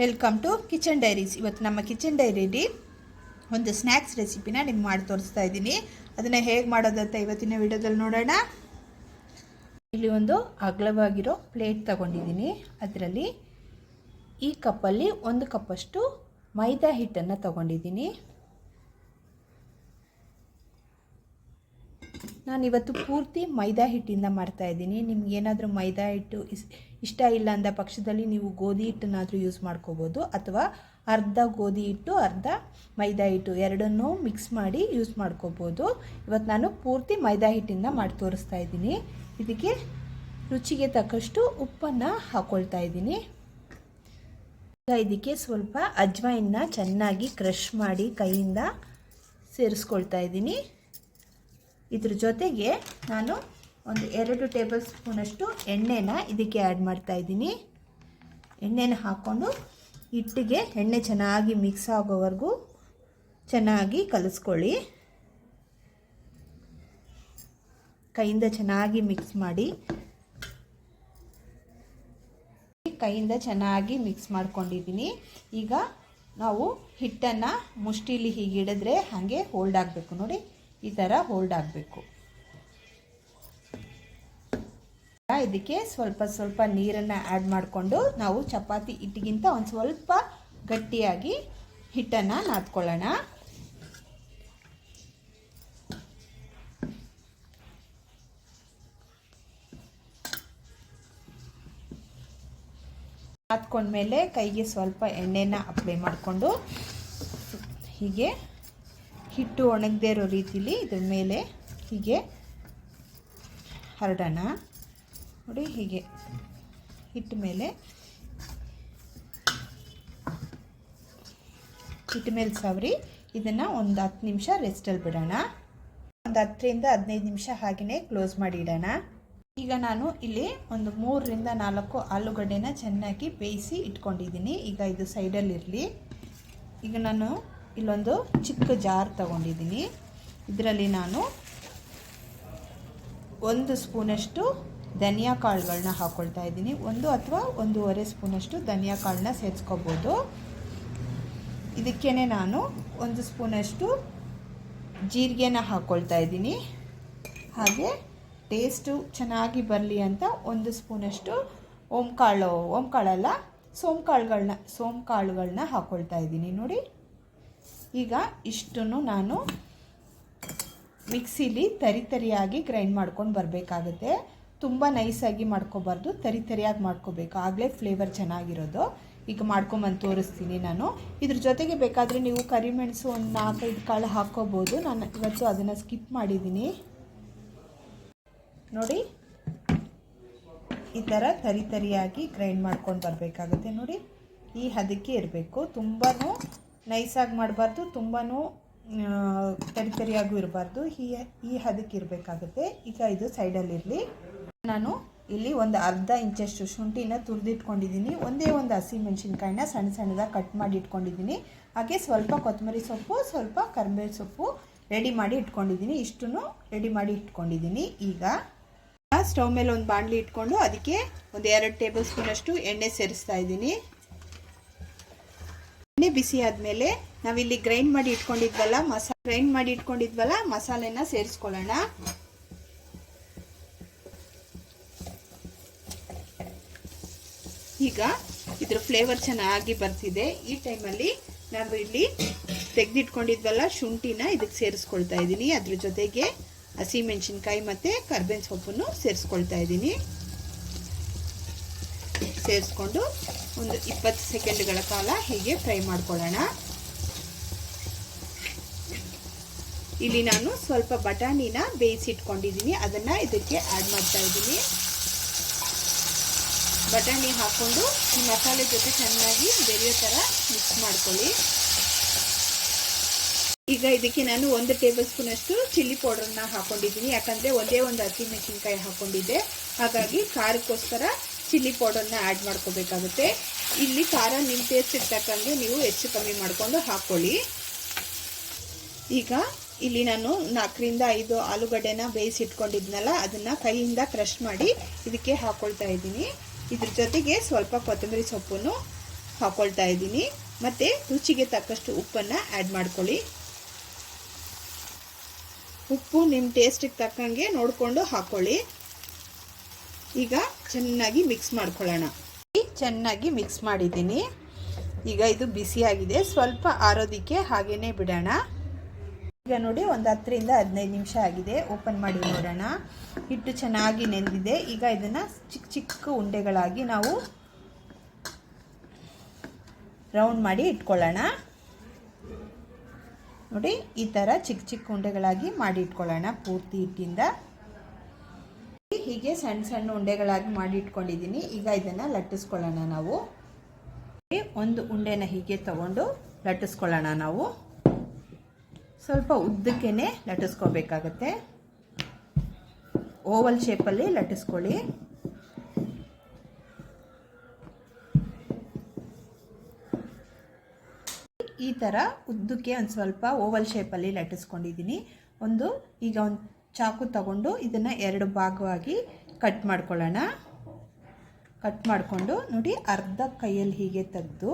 Welcome to kitchen diaries ಇವತ್ತು ನಮ್ಮ kitchen ಡೈರಿಲಿ ಒಂದು ಸ್ನ್ಯಾಕ್ಸ್ ರೆಸಿಪಿನ ನಿಮ್ಗೆ ಮಾಡಿ ತೋರಿಸ್ತಾ ಇದ್ದೀನಿ. ಅದನ್ನು ಹೇಗೆ ಮಾಡೋದಂತ ಇವತ್ತಿನ ವಿಡಿಯೋದಲ್ಲಿ ನೋಡೋಣ. ಇಲ್ಲಿ ಒಂದು ಅಗಲವಾಗಿರೋ ಪ್ಲೇಟ್ ತಗೊಂಡಿದ್ದೀನಿ. ಅದರಲ್ಲಿ ಈ ಕಪ್ಪಲ್ಲಿ ಒಂದು ಕಪ್ಪಷ್ಟು ಮೈದಾ ಹಿಟ್ಟನ್ನು ತಗೊಂಡಿದ್ದೀನಿ. ನಾನು ಇವತ್ತು ಪೂರ್ತಿ ಮೈದಾ ಹಿಟ್ಟಿಂದ ಮಾಡ್ತಾ ಇದ್ದೀನಿ. ನಿಮ್ಗೆ ಏನಾದರೂ ಮೈದಾ ಹಿಟ್ಟು ಇಸ್, ಇಷ್ಟ ಇಲ್ಲ ಅಂದ ಪಕ್ಷದಲ್ಲಿ ನೀವು ಗೋಧಿ ಹಿಟ್ಟನ್ನಾದರೂ ಯೂಸ್ ಮಾಡ್ಕೋಬೋದು. ಅಥವಾ ಅರ್ಧ ಗೋಧಿ ಹಿಟ್ಟು, ಅರ್ಧ ಮೈದಾ ಹಿಟ್ಟು ಎರಡನ್ನೂ ಮಿಕ್ಸ್ ಮಾಡಿ ಯೂಸ್ ಮಾಡ್ಕೋಬೋದು. ಇವತ್ತು ನಾನು ಪೂರ್ತಿ ಮೈದಾ ಹಿಟ್ಟಿಂದ ಮಾಡಿ ತೋರಿಸ್ತಾ ಇದ್ದೀನಿ. ಇದಕ್ಕೆ ರುಚಿಗೆ ತಕ್ಕಷ್ಟು ಉಪ್ಪನ್ನು ಹಾಕ್ಕೊಳ್ತಾ ಇದ್ದೀನಿ. ಇದಕ್ಕೆ ಸ್ವಲ್ಪ ಅಜ್ವಾಯಿನ ಚೆನ್ನಾಗಿ ಕ್ರಷ್ ಮಾಡಿ ಕೈಯಿಂದ ಸೇರಿಸ್ಕೊಳ್ತಾ ಇದ್ದೀನಿ. ಇದ್ರ ಜೊತೆಗೆ ನಾನು ಒಂದು ಎರಡು ಟೇಬಲ್ ಸ್ಪೂನಷ್ಟು ಎಣ್ಣೆನ ಇದಕ್ಕೆ ಆ್ಯಡ್ ಮಾಡ್ತಾ ಇದ್ದೀನಿ. ಎಣ್ಣೆನ ಹಾಕ್ಕೊಂಡು ಹಿಟ್ಟಿಗೆ ಎಣ್ಣೆ ಚೆನ್ನಾಗಿ ಮಿಕ್ಸ್ ಆಗೋವರೆಗೂ ಚೆನ್ನಾಗಿ ಕಲಿಸ್ಕೊಳ್ಳಿ. ಕೈಯಿಂದ ಚೆನ್ನಾಗಿ ಮಿಕ್ಸ್ ಮಾಡಿ. ಕೈಯಿಂದ ಚೆನ್ನಾಗಿ ಮಿಕ್ಸ್ ಮಾಡ್ಕೊಂಡಿದ್ದೀನಿ. ಈಗ ನಾವು ಹಿಟ್ಟನ್ನು ಮುಷ್ಟಿಲಿ ಹೀಗೆ ಹಿಡಿದ್ರೆ ಹಾಗೆ ಹೋಲ್ಡ್ ಆಗಬೇಕು ನೋಡಿ. ಈ ಥರ ಹೋಲ್ಡ್ ಆಗಬೇಕು. ಇದಕ್ಕೆ ಸ್ವಲ್ಪ ಸ್ವಲ್ಪ ನೀರನ್ನು ಆ್ಯಡ್ ಮಾಡಿಕೊಂಡು ನಾವು ಚಪಾತಿ ಹಿಟ್ಟಿಗಿಂತ ಒಂದು ಸ್ವಲ್ಪ ಗಟ್ಟಿಯಾಗಿ ಹಿಟ್ಟನ್ನು ನಾದ್ಕೊಳ್ಳೋಣ. ನಾದ್ಕೊಂಡ್ಮೇಲೆ ಕೈಗೆ ಸ್ವಲ್ಪ ಎಣ್ಣೆನ ಅಪ್ಲೈ ಮಾಡಿಕೊಂಡು ಹೀಗೆ ಹಿಟ್ಟು ಒಣಗದೇ ಇರೋ ರೀತಿಲಿ ಇದ್ರ ಮೇಲೆ ಹೀಗೆ ಹರಡೋಣ. ನೋಡಿ ಹೀಗೆ ಹಿಟ್ಟು ಮೇಲೆ. ಹಿಟ್ಟು ಮೇಲೆ ಸವರಿ. ಇದನ್ನು ಒಂದು ಹತ್ತು ನಿಮಿಷ ರೆಸ್ಟಲ್ಲಿ ಬಿಡೋಣ. ಒಂದು ಹತ್ತರಿಂದ ಹದಿನೈದು ನಿಮಿಷ ಹಾಗೆಯೇ ಕ್ಲೋಸ್ ಮಾಡಿ ಇಡೋಣ. ಈಗ ನಾನು ಇಲ್ಲಿ ಒಂದು ಮೂರರಿಂದ ನಾಲ್ಕು ಆಲೂಗಡ್ಡೆನ ಚೆನ್ನಾಗಿ ಬೇಯಿಸಿ ಇಟ್ಕೊಂಡಿದ್ದೀನಿ. ಈಗ ಇದು ಸೈಡಲ್ಲಿರಲಿ ಈಗ ನಾನು ಇಲ್ಲೊಂದು ಚಿಕ್ಕ ಜಾರ್ ತಗೊಂಡಿದ್ದೀನಿ. ಇದರಲ್ಲಿ ನಾನು ಒಂದು ಸ್ಪೂನಷ್ಟು ಧನಿಯಾ ಕಾಳುಗಳನ್ನ ಹಾಕ್ಕೊಳ್ತಾ ಇದ್ದೀನಿ. ಒಂದು ಅಥವಾ ಒಂದೂವರೆ ಸ್ಪೂನಷ್ಟು ಧನಿಯಾ ಕಾಳನ್ನ ಸೇರಿಸ್ಕೋಬೋದು. ಇದಕ್ಕೇ ನಾನು ಒಂದು ಸ್ಪೂನಷ್ಟು ಜೀರಿಗೆನ ಹಾಕ್ಕೊಳ್ತಾ ಇದ್ದೀನಿ. ಹಾಗೆ ಟೇಸ್ಟು ಚೆನ್ನಾಗಿ ಬರಲಿ ಅಂತ ಒಂದು ಸ್ಪೂನಷ್ಟು ಓಂಕಾಳು, ಓಂಕಾಳಲ್ಲ ಸೋಂಕಾಳುಗಳನ್ನ ಸೋಂಕಾಳುಗಳನ್ನ ಹಾಕ್ಕೊಳ್ತಾ ಇದ್ದೀನಿ. ನೋಡಿ. ಈಗ ಇಷ್ಟನ್ನು ನಾನು ಮಿಕ್ಸಿಲಿ ತರಿ ತರಿಯಾಗಿ ಗ್ರೈಂಡ್ ಮಾಡ್ಕೊಂಡು ಬರಬೇಕಾಗುತ್ತೆ. ತುಂಬ ನೈಸಾಗಿ ಮಾಡ್ಕೋಬಾರ್ದು, ತರಿ ತರಿಯಾಗಿ ಮಾಡ್ಕೋಬೇಕು. ಆಗಲೇ ಫ್ಲೇವರ್ ಚೆನ್ನಾಗಿರೋದು. ಈಗ ಮಾಡ್ಕೊಂಬಂದು ತೋರಿಸ್ತೀನಿ ನಾನು. ಇದ್ರ ಜೊತೆಗೆ ಬೇಕಾದರೆ ನೀವು ಕರಿಮೆಣಸು ಒಂದು ನಾಲ್ಕೈದು ಕಾಳು ಹಾಕ್ಕೋಬೋದು. ನಾನು ಇವತ್ತು ಅದನ್ನು ಸ್ಕಿಪ್ ಮಾಡಿದ್ದೀನಿ. ನೋಡಿ, ಈ ಥರ ತರಿ ತರಿಯಾಗಿ ಗ್ರೈಂಡ್ ಮಾಡ್ಕೊಂಡು ಬರಬೇಕಾಗುತ್ತೆ ನೋಡಿ. ಈ ಹದಕ್ಕೆ ಇರಬೇಕು. ತುಂಬಾ ನೈಸಾಗಿ ಮಾಡಬಾರ್ದು ತುಂಬಾ ತರಿ ತರಿಯಾಗೂ ಇರಬಾರ್ದು. ಈ ಈ ಹದಕ್ಕೆ ಇರಬೇಕಾಗುತ್ತೆ. ಈಗ ಇದು ಸೈಡಲ್ಲಿರಲಿ ನಾನು ಇಲ್ಲಿ ಒಂದು ಅರ್ಧ ಇಂಚಷ್ಟು ಶುಂಠಿನ ತುರಿದಿಟ್ಕೊಂಡಿದ್ದೀನಿ. ಒಂದೇ ಒಂದು ಹಸಿ ಮೆಣಸಿನ್ಕಾಯಿನ ಸಣ್ಣ ಸಣ್ಣದಾಗಿ ಕಟ್ ಮಾಡಿ ಇಟ್ಕೊಂಡಿದ್ದೀನಿ. ಹಾಗೆ ಸ್ವಲ್ಪ ಕೊತ್ತಂಬರಿ ಸೊಪ್ಪು, ಸ್ವಲ್ಪ ಕರಿಬೇವು ಸೊಪ್ಪು ರೆಡಿ ಮಾಡಿ ಇಟ್ಕೊಂಡಿದ್ದೀನಿ. ಇಷ್ಟನ್ನು ರೆಡಿ ಮಾಡಿ ಇಟ್ಕೊಂಡಿದ್ದೀನಿ. ಈಗ ಸ್ಟವ್ ಮೇಲೆ ಒಂದು ಬಾಣಲಿ ಇಟ್ಕೊಂಡು ಅದಕ್ಕೆ ಒಂದು ಎರಡು ಟೇಬಲ್ ಸ್ಪೂನಷ್ಟು ಎಣ್ಣೆ ಸೇರಿಸ್ತಾ ಇದ್ದೀನಿ. ಎಣ್ಣೆ ಬಿಸಿ ಆದಮೇಲೆ ನಾವಿಲ್ಲಿ ಗ್ರೈಂಡ್ ಮಾಡಿ ಇಟ್ಕೊಂಡಿದ್ವಲ್ಲ, ಮಸಾ ಗ್ರೈಂಡ್ ಮಾಡಿ ಇಟ್ಕೊಂಡಿದ್ವಲ್ಲ, ಮಸಾಲೆನ ಸೇರಿಸ್ಕೊಳ್ಳೋಣ. ಈಗ ಇದ್ರ ಫ್ಲೇವರ್ ಚೆನ್ನಾಗಿ ಬರ್ತಿದೆ. ಈ ಟೈಮಲ್ಲಿ ನಾವು ಇಲ್ಲಿ ತೆಗೆದಿಟ್ಕೊಂಡಿದ್ವಲ್ಲ ಶುಂಠಿನ ಇದಕ್ಕೆ ಸೇರಿಸ್ಕೊಳ್ತಾ ಇದ್ದೀನಿ. ಅದ್ರ ಜೊತೆಗೆ ಹಸಿ ಮೆಣಸಿನ್ಕಾಯಿ ಮತ್ತು ಕರ್ಬೇವಿನ ಸೊಪ್ಪನ್ನು ಸೇರಿಸ್ಕೊಳ್ತಾ ಇದ್ದೀನಿ. ಸೇರಿಸ್ಕೊಂಡು ಒಂದು ಇಪ್ಪತ್ತು ಸೆಕೆಂಡ್ಗಳ ಕಾಲ ಹೀಗೆ ಫ್ರೈ ಮಾಡ್ಕೊಳ್ಳೋಣ. ಇಲ್ಲಿ ನಾನು ಸ್ವಲ್ಪ ಬಟಾಣಿನ ಬೇಯಿಸಿಟ್ಕೊಂಡಿದ್ದೀನಿ ಅದನ್ನು ಇದಕ್ಕೆ ಆ್ಯಡ್ ಮಾಡ್ತಾ ಇದ್ದೀನಿ. ಬಟಾಣಿ ಹಾಕ್ಕೊಂಡು ಈ ಮಸಾಲೆ ಜೊತೆ ಚೆನ್ನಾಗಿ ಬೆರೆಯೋ ಥರ ಮಿಕ್ಸ್ ಮಾಡ್ಕೊಳ್ಳಿ. ಈಗ ಇದಕ್ಕೆ ನಾನು ಒಂದು ಟೇಬಲ್ ಸ್ಪೂನಷ್ಟು ಚಿಲ್ಲಿ ಪೌಡರ್ನ ಹಾಕೊಂಡಿದ್ದೀನಿ. ಯಾಕಂದರೆ ಒಂದೇ ಒಂದು ಹಸಿ ಮೆಣಸಿನ್ಕಾಯಿ ಹಾಕೊಂಡಿದ್ದೆ. ಹಾಗಾಗಿ ಖಾರಕ್ಕೋಸ್ಕರ ಚಿಲ್ಲಿ ಪೌಡರ್ನ ಆ್ಯಡ್ ಮಾಡ್ಕೋಬೇಕಾಗುತ್ತೆ. ಇಲ್ಲಿ ಖಾರ ನಿಮ್ಮ ಟೇಸ್ಟ್ ತಕ್ಕಂಗೆ ನೀವು ಹೆಚ್ಚು ಕಮ್ಮಿ ಮಾಡಿಕೊಂಡು ಹಾಕ್ಕೊಳ್ಳಿ ಈಗ ಇಲ್ಲಿ ನಾನು ನಾಲ್ಕರಿಂದ ಐದು ಆಲೂಗಡ್ಡೆನ ಬೇಯಿಸಿಟ್ಕೊಂಡಿದ್ನಲ್ಲ ಅದನ್ನು ಕೈಯಿಂದ ಕ್ರಷ್ ಮಾಡಿ ಇದಕ್ಕೆ ಹಾಕ್ಕೊಳ್ತಾ ಇದ್ದೀನಿ. ಇದ್ರ ಜೊತೆಗೆ ಸ್ವಲ್ಪ ಕೊತ್ತಂಬರಿ ಸೊಪ್ಪನ್ನು ಹಾಕ್ಕೊಳ್ತಾ ಇದ್ದೀನಿ. ಮತ್ತು ರುಚಿಗೆ ತಕ್ಕಷ್ಟು ಉಪ್ಪನ್ನು ಆ್ಯಡ್ ಮಾಡ್ಕೊಳ್ಳಿ. ಉಪ್ಪು ನಿಮ್ಮ ಟೇಸ್ಟಿಗೆ ತಕ್ಕಂಗೆ ನೋಡಿಕೊಂಡು ಹಾಕ್ಕೊಳ್ಳಿ ಈಗ ಚೆನ್ನಾಗಿ ಮಿಕ್ಸ್ ಮಾಡ್ಕೊಳ್ಳೋಣ. ಚೆನ್ನಾಗಿ ಮಿಕ್ಸ್ ಮಾಡಿದ್ದೀನಿ. ಈಗ ಇದು ಬಿಸಿಯಾಗಿದೆ ಸ್ವಲ್ಪ ಆರೋದಿಕ್ಕೆ ಹಾಗೇ ಬಿಡೋಣ. ಈಗ ನೋಡಿ ಒಂದು ಹತ್ತರಿಂದ ಹದಿನೈದು ನಿಮಿಷ ಆಗಿದೆ. ಓಪನ್ ಮಾಡಿ ನೋಡೋಣ. ಹಿಟ್ಟು ಚೆನ್ನಾಗಿ ನೆಂದಿದೆ. ಈಗ ಇದನ್ನು ಚಿಕ್ಕ ಚಿಕ್ಕ ಉಂಡೆಗಳಾಗಿ ನಾವು ರೌಂಡ್ ಮಾಡಿ ಇಟ್ಕೊಳ್ಳೋಣ. ನೋಡಿ, ಈ ಥರ ಚಿಕ್ಕ ಚಿಕ್ಕ ಉಂಡೆಗಳಾಗಿ ಮಾಡಿ ಇಟ್ಕೊಳ್ಳೋಣ ಪೂರ್ತಿ ಹಿಟ್ಟಿಂದ. ಹೀಗೆ ಸಣ್ಣ ಸಣ್ಣ ಉಂಡೆಗಳಾಗಿ ಮಾಡಿ ಇಟ್ಕೊಂಡಿದ್ದೀನಿ. ಈಗ ಇದನ್ನು ಲಟ್ಟಿಸ್ಕೊಳ್ಳೋಣ ನಾವು. ಒಂದು ಉಂಡೆನ ಹೀಗೆ ತಗೊಂಡು ಲಟ್ಟಿಸ್ಕೊಳ್ಳೋಣ ನಾವು. ಸ್ವಲ್ಪ ಉದ್ದಕ್ಕೇ ಲಟ್ಟಿಸ್ಕೋಬೇಕಾಗತ್ತೆ. ಓವಲ್ ಶೇಪಲ್ಲಿ ಲಟ್ಟಿಸ್ಕೊಳ್ಳಿ. ಈ ಥರ ಉದ್ದಕ್ಕೆ ಒಂದು ಸ್ವಲ್ಪ ಓವಲ್ ಶೇಪಲ್ಲಿ ಲಟ್ಟಿಸ್ಕೊಂಡಿದ್ದೀನಿ. ಒಂದು ಈಗ ಒಂದು ಚಾಕು ತಗೊಂಡು ಇದನ್ನು ಎರಡು ಭಾಗವಾಗಿ ಕಟ್ ಮಾಡ್ಕೊಳ್ಳೋಣ. ಕಟ್ ಮಾಡಿಕೊಂಡು ನೋಡಿ ಅರ್ಧ ಕೈಯಲ್ಲಿ ಹೀಗೆ ತೆಗೆದು,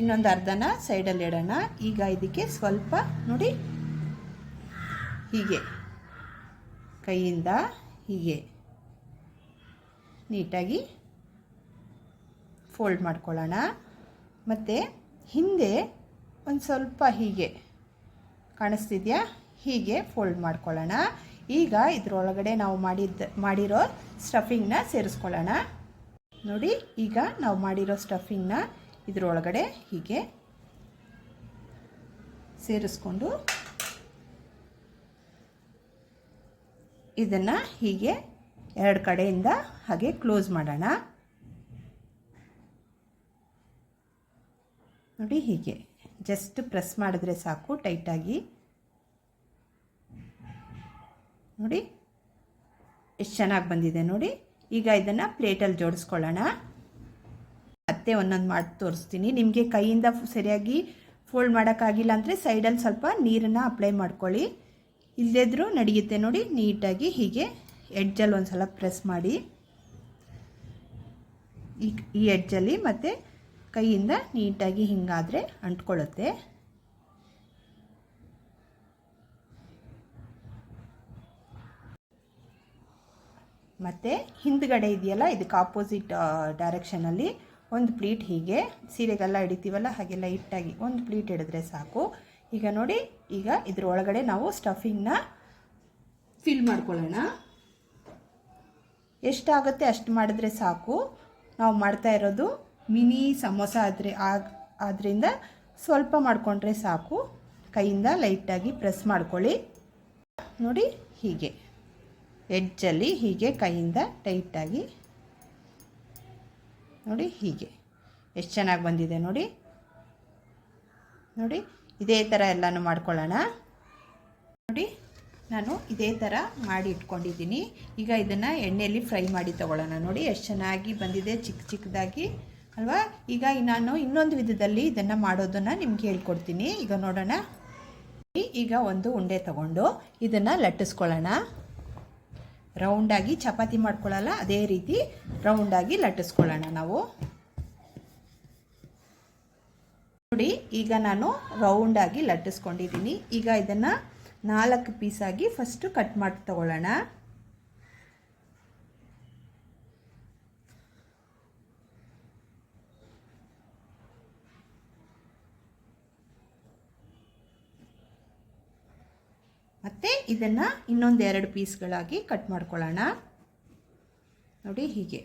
ಇನ್ನೊಂದು ಅರ್ಧನ ಸೈಡಲ್ಲಿ ಇಡೋಣ. ಈಗ ಇದಕ್ಕೆ ಸ್ವಲ್ಪ ನೋಡಿ ಹೀಗೆ, ಕೈಯಿಂದ ಹೀಗೆ ನೀಟಾಗಿ ಫೋಲ್ಡ್ ಮಾಡ್ಕೊಳ್ಳೋಣ. ಮತ್ತು ಹಿಂದೆ ಒಂದು ಸ್ವಲ್ಪ ಹೀಗೆ ಕಾಣಿಸ್ತಿದೆಯಾ? ಹೀಗೆ ಫೋಲ್ಡ್ ಮಾಡ್ಕೊಳ್ಳೋಣ. ಈಗ ಇದರೊಳಗಡೆ ನಾವು ಮಾಡಿದ್ದ, ಮಾಡಿರೋ ಸ್ಟಫಿಂಗ್ನ ಸೇರಿಸ್ಕೊಳ್ಳೋಣ. ನೋಡಿ, ಈಗ ನಾವು ಮಾಡಿರೋ ಸ್ಟಫಿಂಗ್ನ ಇದರೊಳಗಡೆ ಹೀಗೆ ಸೇರಿಸ್ಕೊಂಡು ಇದನ್ನು ಹೀಗೆ ಎರಡು ಕಡೆಯಿಂದ ಹಾಗೆ ಕ್ಲೋಸ್ ಮಾಡೋಣ. ನೋಡಿ, ಹೀಗೆ. ಜಸ್ಟ್ ಪ್ರೆಸ್ ಮಾಡಿದ್ರೆ ಸಾಕು ಟೈಟಾಗಿ ನೋಡಿ, ಎಷ್ಟು ಚೆನ್ನಾಗಿ ಬಂದಿದೆ ನೋಡಿ. ಈಗ ಇದನ್ನು ಪ್ಲೇಟಲ್ಲಿ ಜೋಡಿಸ್ಕೊಳ್ಳೋಣ. ಮತ್ತೆ ಒಂದೊಂದು ಮಾಡಿ ತೋರಿಸ್ತೀನಿ. ನಿಮಗೆ ಕೈಯಿಂದ ಸರಿಯಾಗಿ ಫೋಲ್ಡ್ ಮಾಡೋಕ್ಕಾಗಿಲ್ಲ ಅಂದರೆ ಸೈಡಲ್ಲಿ ಸ್ವಲ್ಪ ನೀರನ್ನು ಅಪ್ಲೈ ಮಾಡ್ಕೊಳ್ಳಿ. ಇಲ್ಲದಿದ್ರೂ ನಡೆಯುತ್ತೆ ನೋಡಿ, ನೀಟಾಗಿ ಹೀಗೆ ಎಡ್ಜಲ್ಲಿ ಒಂದು ಸಲ ಪ್ರೆಸ್ ಮಾಡಿ. ಈ ಈ ಎಡ್ಜಲ್ಲಿ ಮತ್ತು ಕೈಯಿಂದ ನೀಟಾಗಿ ಹಿಂಗಾದರೆ ಅಂಟ್ಕೊಳ್ಳುತ್ತೆ. ಮತ್ತು ಹಿಂದ್ಗಡೆ ಇದೆಯಲ್ಲ, ಇದಕ್ಕೆ ಆಪೋಸಿಟ್ ಡೈರೆಕ್ಷನಲ್ಲಿ ಒಂದು ಪ್ಲೀಟ್ ಹೀಗೆ ಸೀರೆಗೆಲ್ಲ ಹಿಡಿತೀವಲ್ಲ ಹಾಗೆ ಲೈಟಾಗಿ ಒಂದು ಪ್ಲೀಟ್ ಹಿಡಿದ್ರೆ ಸಾಕು. ಈಗ ನೋಡಿ, ಈಗ ಇದ್ರ ಒಳಗಡೆ ನಾವು ಸ್ಟಫಿಂಗ್ನ ಫಿಲ್ ಮಾಡ್ಕೊಳ್ಳೋಣ. ಎಷ್ಟಾಗುತ್ತೆ ಅಷ್ಟು ಮಾಡಿದ್ರೆ ಸಾಕು. ನಾವು ಮಾಡ್ತಾ ಇರೋದು ಮಿನಿ ಸಮೋಸ ಆದರೆ ಆದ್ದರಿಂದ ಸ್ವಲ್ಪ ಮಾಡಿಕೊಂಡ್ರೆ ಸಾಕು. ಕೈಯಿಂದ ಲೈಟಾಗಿ ಪ್ರೆಸ್ ಮಾಡ್ಕೊಳ್ಳಿ. ನೋಡಿ, ಹೀಗೆ. ಎಡ್ಜಲ್ಲಿ ಹೀಗೆ ಕೈಯಿಂದ ಟೈಟಾಗಿ. ನೋಡಿ, ಹೀಗೆ. ಎಷ್ಟು ಚೆನ್ನಾಗಿ ಬಂದಿದೆ ನೋಡಿ. ನೋಡಿ, ಇದೇ ಥರ ಎಲ್ಲನೂ ಮಾಡ್ಕೊಳ್ಳೋಣ. ನೋಡಿ, ನಾನು ಇದೇ ಥರ ಮಾಡಿ ಇಟ್ಕೊಂಡಿದ್ದೀನಿ. ಈಗ ಇದನ್ನು ಎಣ್ಣೆಯಲ್ಲಿ ಫ್ರೈ ಮಾಡಿ ತೊಗೊಳ್ಳೋಣ. ನೋಡಿ, ಎಷ್ಟು ಚೆನ್ನಾಗಿ ಬಂದಿದೆ. ಚಿಕ್ಕ ಚಿಕ್ಕದಾಗಿ ಅಲ್ವಾ? ಈಗ ನಾನು ಇನ್ನೊಂದು ವಿಧದಲ್ಲಿ ಇದನ್ನು ಮಾಡೋದನ್ನು ನಿಮ್ಗೆ ಹೇಳ್ಕೊಡ್ತೀನಿ. ಈಗ ನೋಡೋಣ. ಈಗ ಒಂದು ಉಂಡೆ ತಗೊಂಡು ಇದನ್ನು ಲಟ್ಟಿಸ್ಕೊಳ್ಳೋಣ. ರೌಂಡಾಗಿ ಚಪಾತಿ ಮಾಡ್ಕೊಳ್ಳಲ್ಲ, ಅದೇ ರೀತಿ ರೌಂಡಾಗಿ ಲಟ್ಟಿಸ್ಕೊಳ್ಳೋಣ ನಾವು. ನೋಡಿ, ಈಗ ನಾನು ರೌಂಡಾಗಿ ಲಟ್ಟಿಸ್ಕೊಂಡಿದ್ದೀನಿ. ಈಗ ಇದನ್ನು ನಾಲ್ಕು ಪೀಸಾಗಿ ಫಸ್ಟು ಕಟ್ ಮಾಡಿ ತಗೊಳ್ಳೋಣ. ಮತ್ತು ಇದನ್ನು ಇನ್ನೊಂದು ಎರಡು ಪೀಸ್ಗಳಾಗಿ ಕಟ್ ಮಾಡ್ಕೊಳ್ಳೋಣ. ನೋಡಿ ಹೀಗೆ.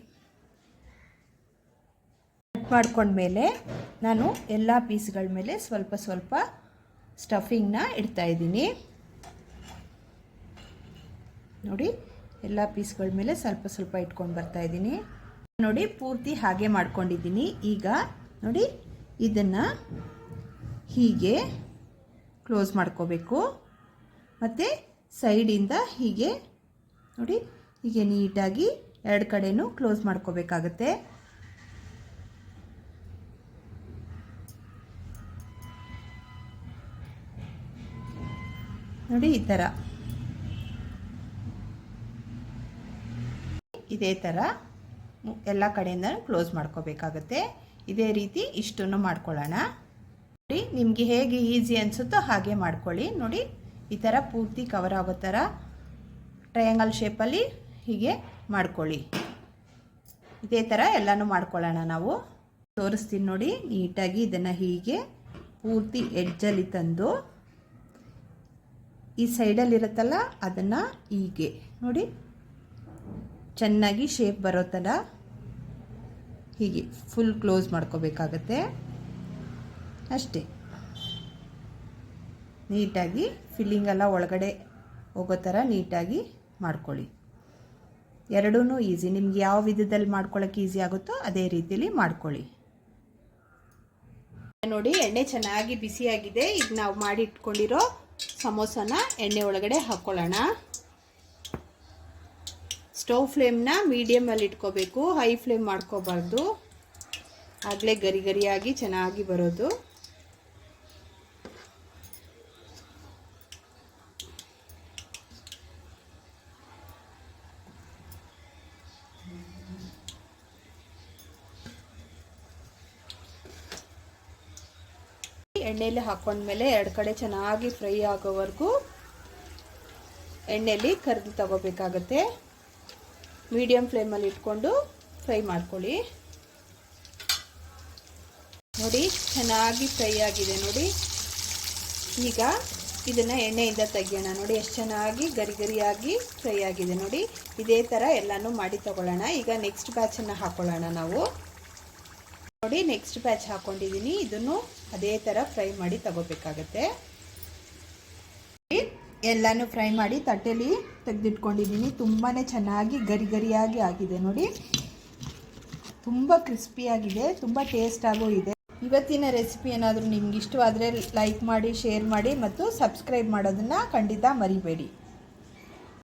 ಕಟ್ ಮಾಡ್ಕೊಂಡ್ಮೇಲೆ ನಾನು ಎಲ್ಲ ಪೀಸ್ಗಳ ಮೇಲೆ ಸ್ವಲ್ಪ ಸ್ವಲ್ಪ ಸ್ಟಫಿಂಗ್ನ ಇಡ್ತಾಯಿದ್ದೀನಿ ನೋಡಿ, ಎಲ್ಲ ಪೀಸ್ಗಳ ಮೇಲೆ ಸ್ವಲ್ಪ ಸ್ವಲ್ಪ ಇಟ್ಕೊಂಡು ಬರ್ತಾ ಇದ್ದೀನಿ. ನೋಡಿ, ಪೂರ್ತಿ ಹಾಗೆ ಮಾಡ್ಕೊಂಡಿದ್ದೀನಿ. ಈಗ ನೋಡಿ, ಇದನ್ನು ಹೀಗೆ ಕ್ಲೋಸ್ ಮಾಡ್ಕೋಬೇಕು. ಮತ್ತು ಸೈಡಿಂದ ಹೀಗೆ, ನೋಡಿ, ಹೀಗೆ ನೀಟಾಗಿ ಎರಡು ಕಡೆಯೂ ಕ್ಲೋಸ್ ಮಾಡ್ಕೋಬೇಕಾಗತ್ತೆ. ನೋಡಿ, ಈ ಥರ ಇದೇ ಥರ ಎಲ್ಲ ಕಡೆಯಿಂದ ಕ್ಲೋಸ್ ಮಾಡ್ಕೋಬೇಕಾಗತ್ತೆ. ಇದೇ ರೀತಿ ಇಷ್ಟನ್ನು ಮಾಡ್ಕೊಳ್ಳೋಣ. ನೋಡಿ, ನಿಮಗೆ ಹೇಗೆ ಈಸಿ ಅನಿಸುತ್ತೋ ಹಾಗೆ ಮಾಡ್ಕೊಳ್ಳಿ. ನೋಡಿ ಈ ಥರ ಪೂರ್ತಿ ಕವರ್ ಆಗೋ ಥರ ಟ್ರಯಾಂಗಲ್ ಶೇಪಲ್ಲಿ ಹೀಗೆ ಮಾಡ್ಕೊಳ್ಳಿ. ಇದೇ ಥರ ಎಲ್ಲನೂ ಮಾಡ್ಕೊಳ್ಳೋಣ ನಾವು. ತೋರಿಸ್ತೀನಿ ನೋಡಿ, ನೀಟಾಗಿ ಇದನ್ನು ಹೀಗೆ ಪೂರ್ತಿ ಎಡ್ಜಲ್ಲಿ ತಂದು, ಈ ಸೈಡಲ್ಲಿರುತ್ತಲ್ಲ ಅದನ್ನು ಹೀಗೆ, ನೋಡಿ. ಚೆನ್ನಾಗಿ ಶೇಪ್ ಬರೋ ಥರ ಹೀಗೆ ಫುಲ್ ಕ್ಲೋಸ್ ಮಾಡ್ಕೋಬೇಕಾಗತ್ತೆ. ಅಷ್ಟೇ. ನೀಟಾಗಿ ಫಿಲ್ಲಿಂಗ್ ಎಲ್ಲ ಒಳಗಡೆ ಹೋಗೋ ಥರ ನೀಟಾಗಿ ಮಾಡ್ಕೊಳ್ಳಿ. ಎರಡೂ ಈಸಿ ನಿಮ್ಗೆ ಯಾವ ವಿಧದಲ್ಲಿ ಮಾಡ್ಕೊಳ್ಳೋಕೆ ಈಸಿ ಆಗುತ್ತೋ ಅದೇ ರೀತಿಯಲ್ಲಿ ಮಾಡ್ಕೊಳ್ಳಿ. ನೋಡಿ, ಎಣ್ಣೆ ಚೆನ್ನಾಗಿ ಬಿಸಿಯಾಗಿದೆ. ಈಗ ನಾವು ಮಾಡಿ ಇಟ್ಕೊಂಡಿರೋ ಸಮೋಸನ ಎಣ್ಣೆ ಒಳಗಡೆ ಹಾಕ್ಕೊಳ್ಳೋಣ ಸ್ಟವ್ ಫ್ಲೇಮ್ನ ಮೀಡಿಯಮಲ್ಲಿ ಇಟ್ಕೋಬೇಕು. ಹೈ ಫ್ಲೇಮ್ ಮಾಡ್ಕೋಬಾರ್ದು. ಆಗಲೇ ಗರಿ ಗರಿಯಾಗಿ ಚೆನ್ನಾಗಿ ಬರೋದು. ಎಣ್ಣೆಯಲ್ಲಿ ಹಾಕೊಂಡ್ಮೇಲೆ ಎರಡು ಕಡೆ ಚೆನ್ನಾಗಿ ಫ್ರೈ ಆಗೋವರೆಗೂ ಎಣ್ಣೆಯಲ್ಲಿ ಕರಿದು ತಗೋಬೇಕಾಗತ್ತೆ. ಮೀಡಿಯಮ್ ಫ್ಲೇಮಲ್ಲಿ ಇಟ್ಕೊಂಡು ಫ್ರೈ ಮಾಡ್ಕೊಳ್ಳಿ. ನೋಡಿ, ಚೆನ್ನಾಗಿ ಫ್ರೈ ಆಗಿದೆ ನೋಡಿ. ಈಗ ಇದನ್ನು ಎಣ್ಣೆಯಿಂದ ತೆಗಿಯೋಣ ನೋಡಿ, ಎಷ್ಟು ಚೆನ್ನಾಗಿ ಗರಿ ಗರಿಯಾಗಿ ಫ್ರೈ ಆಗಿದೆ ನೋಡಿ. ಇದೇ ಥರ ಎಲ್ಲನೂ ಮಾಡಿ ತಗೊಳ್ಳೋಣ. ಈಗ ನೆಕ್ಸ್ಟ್ ಬ್ಯಾಚನ್ನು ಹಾಕೊಳ್ಳೋಣ ನಾವು. ನೋಡಿ ನೆಕ್ಸ್ಟ್ ಬ್ಯಾಚ್ ಹಾಕೊಂಡಿದ್ದೀನಿ ಇದನ್ನು ಅದೇ ಥರ ಫ್ರೈ ಮಾಡಿ ತಗೋಬೇಕಾಗತ್ತೆ. ಎಲ್ಲನೂ ಫ್ರೈ ಮಾಡಿ ತಟ್ಟೆಲಿ ತೆಗೆದಿಟ್ಕೊಂಡಿದ್ದೀನಿ ತುಂಬಾ ಚೆನ್ನಾಗಿ ಗರಿ ಗರಿಯಾಗಿ ಆಗಿದೆ ನೋಡಿ. ತುಂಬ ಕ್ರಿಸ್ಪಿಯಾಗಿದೆ ತುಂಬ ಟೇಸ್ಟಾಗೂ ಇದೆ. ಇವತ್ತಿನ ರೆಸಿಪಿ ಏನಾದರೂ ನಿಮ್ಗೆ ಇಷ್ಟವಾದರೆ ಲೈಕ್ ಮಾಡಿ ಶೇರ್ ಮಾಡಿ ಮತ್ತು ಸಬ್ಸ್ಕ್ರೈಬ್ ಮಾಡೋದನ್ನು ಖಂಡಿತ ಮರಿಬೇಡಿ.